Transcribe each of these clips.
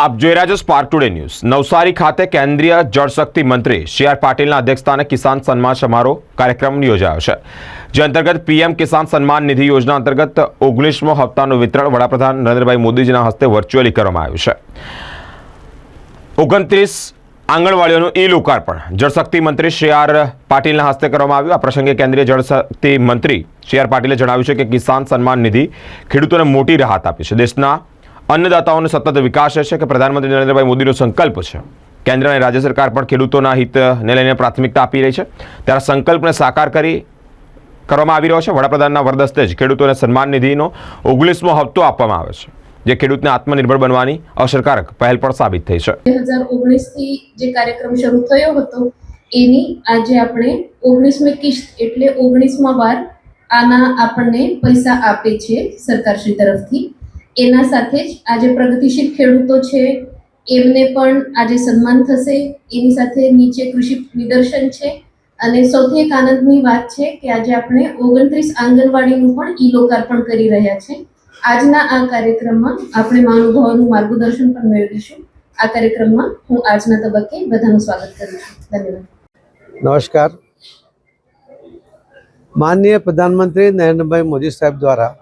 આપ જોઈ રહ્યા છો સ્પાર્ક ટુડે ન્યૂઝ નવસારી ખાતે કેન્દ્રીય જળશક્તિ મંત્રી સી આર પાટીલના અધ્યક્ષસ્થાને કિસાન સન્માન સમારોહ કાર્યક્રમ યોજાયો છે, જે અંતર્ગત પીએમ કિસાન સન્માન નિધિ યોજના અંતર્ગત ઓગણીસમો હપ્તાનું વિતરણ વડાપ્રધાન નરેન્દ્રભાઈ મોદીજીના હસ્તે વર્ચ્યુઅલી કરવામાં આવ્યું છે. ઓગણત્રીસ આંગણવાડીઓનું ઈ લોકાર્પણ જળશક્તિ મંત્રી સી આર પાટીલના હસ્તે કરવામાં આવ્યું. આ પ્રસંગે કેન્દ્રીય જળશક્તિ મંત્રી સી આર પાટીલે જણાવ્યું છે કે કિસાન સન્માન નિધિ ખેડૂતોને મોટી રાહત આપી છે. દેશના અન્નદાતાઓનો સતત વિકાસ છે કે પ્રધાનમંત્રી નરેન્દ્રભાઈ મોદીનો સંકલ્પ છે? કેન્દ્ર અને રાજ્ય સરકાર પણ ખેડૂતોના હિતને લઈને પ્રાથમિકતા આપી રહી છે. ત્યારે સંકલ્પને સાકાર કરી કરવામાં આવી રહ્યો છે. વડાપ્રધાનના વરદસ્તે જ ખેડૂતોને સન્માન નિધિનો ઓગણીસમો હપ્તો આપવામાં આવે છે, જે ખેડૂતને આત્મનિર્ભર બનવાની અસરકારક પહેલ પણ સાબિત થઈ છે. બે હજાર ઓગણીસથી જે કાર્યક્રમ શરૂ થયો હતો, એની આજે આપણે ઓગણીસમી કિસ્ત એટલે ઓગણીસમાં વાર આના આપણને પૈસા આપે છે સરકારશ્રી તરફથી. એના સાથે જ આજે પ્રગતિશીલ ખેડૂતો છે, એમને પણ આજે સન્માન થશે, એની સાથે નીચે કૃષિ નિદર્શન છે. અને સૌથી એક આનંદની વાત છે કે આજે આપણે ઓગણત્રીસ આંગણવાડીનું પણ ઈ લોકાર્પણ કરી રહ્યા છે. આજના આ કાર્યક્રમમાં આપણે મહાનુભાવોનું માર્ગદર્શન પણ મેળવીશું. આ કાર્યક્રમમાં હું આજના તબક્કે બધાનું સ્વાગત કરું છું. ધન્યવાદ. નમસ્કાર. માનનીય પ્રધાનમંત્રી નરેન્દ્રભાઈ મોદી સાહેબ દ્વારા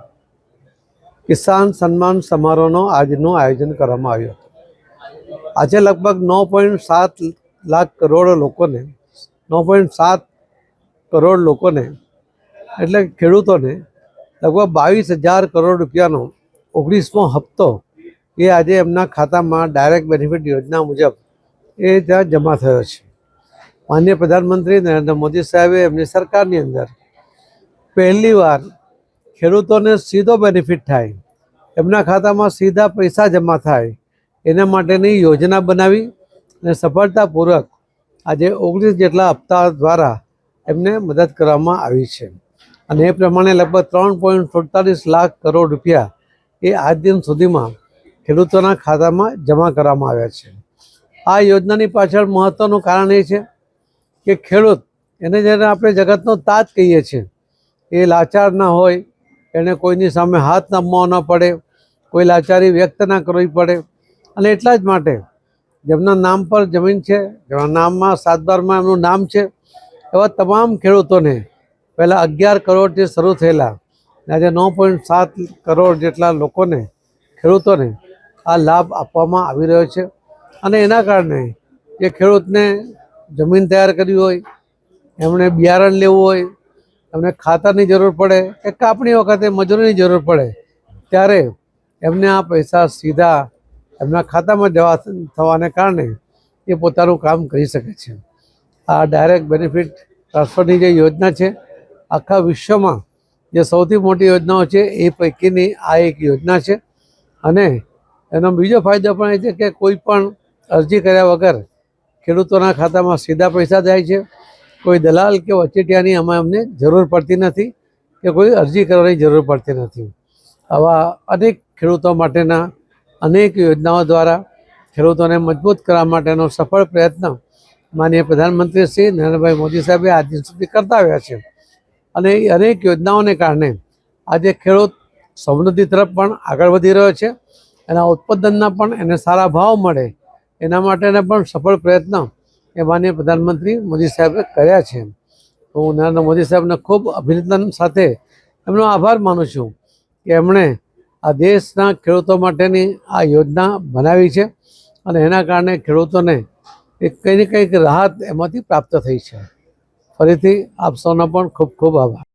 કિસાન સન્માન સમારોહનો આજનું આયોજન કરવામાં આવ્યું હતું. આજે લગભગ નવ પોઈન્ટ સાત લાખ કરોડ લોકોને, નવ પોઈન્ટ સાત કરોડ લોકોને, એટલે ખેડૂતોને લગભગ બાવીસ હજાર કરોડ રૂપિયાનો ઓગણીસમો હપ્તો એ આજે એમના ખાતામાં ડાયરેક્ટ બેનિફિટ યોજના મુજબ એ ત્યાં જમા થયો છે. માન્ય પ્રધાનમંત્રી નરેન્દ્ર મોદી સાહેબે એમની સરકારની અંદર પહેલીવાર ખેડૂતોને સીધો બેનિફિટ થાય. એમના ખાતામાં સીધા પૈસા જમા થાય. એના માટેની યોજના બનાવી અને સફળતાપૂર્વક આજે ઓગણીસ જેટલા હપ્તા દ્વારા એમને મદદ કરવામાં આવી છે. અને એ પ્રમાણે લગભગ ત્રણ પોઈન્ટ સુડતાલીસ લાખ કરોડ રૂપિયા એ આજ દિન સુધીમાં ખેડૂતોના ખાતામાં જમા કરવામાં આવ્યા છે. આ યોજનાની પાછળ મહત્ત્વનું કારણ એ છે કે ખેડૂત, એને જેને આપણે જગતનો તાજ કહીએ છીએ, એ લાચાર ના હોય એને કોઈની સામે હાથ નમવો ન પડે, કોઈ લાચારી વ્યક્ત ના કરવી પડે. અને એટલા જ માટે જેમના નામ પર જમીન છે, જેમના નામમાં સાત બારમાં એમનું નામ છે, એવા તમામ ખેડૂતોને પહેલાં અગિયાર કરોડથી શરૂ થયેલા આજે નવ પોઈન્ટ સાત કરોડ જેટલા લોકોને, ખેડૂતોને આ લાભ આપવામાં આવી રહ્યો છે. અને એના કારણે જે ખેડૂતને જમીન તૈયાર કરવી હોય, એમણે બિયારણ લેવું હોય એમને ખાતરની જરૂર પડે કે કાપણી વખતે મજૂરીની જરૂર પડે, ત્યારે એમને આ પૈસા સીધા એમના ખાતામાં જવા થવાને કારણે એ પોતાનું કામ કરી શકે છે. આ ડાયરેક્ટ બેનિફિટ ટ્રાન્સફરની જે યોજના છે, આખા વિશ્વમાં જે સૌથી મોટી યોજનાઓ છે, એ પૈકીની આ એક યોજના છે. અને એનો બીજો ફાયદો પણ એ છે કે કોઈ પણ અરજી કર્યા વગર ખેડૂતોના ખાતામાં સીધા પૈસા જાય છે. કોઈ દલાલ કે વચેટિયાની આમાં અમને જરૂર પડતી નથી કે કોઈ અરજી કરવાની જરૂર પડતી નથી. આવા અનેક ખેડૂતો માટેના અનેક યોજનાઓ દ્વારા ખેડૂતોને મજબૂત કરવા માટેનો સફળ પ્રયત્ન માનીય પ્રધાનમંત્રી શ્રી નરેન્દ્રભાઈ મોદી સાહેબે આજ સુધી કરતા આવ્યા છે. અને એ અનેક યોજનાઓને કારણે આજે ખેડૂત સમૃદ્ધિ તરફ પણ આગળ વધી રહ્યો છે. એના ઉત્પાદનના પણ એને સારા ભાવ મળે. એના માટેના પણ સફળ પ્રયત્ન એ માનનીય પ્રધાનમંત્રી મોદી સાહેબે કર્યા છે. હું નરેન્દ્ર મોદી સાહેબને ખૂબ અભિનંદન સાથે એમનો આભાર માનું છું કે એમણે આ દેશના ખેડૂતો માટેની આ યોજના બનાવી છે અને એના કારણે ખેડૂતોને એક કંઈ કંઈક રાહત એમાંથી પ્રાપ્ત થઈ છે. ફરીથી આપ સૌનો પણ ખૂબ ખૂબ આભાર.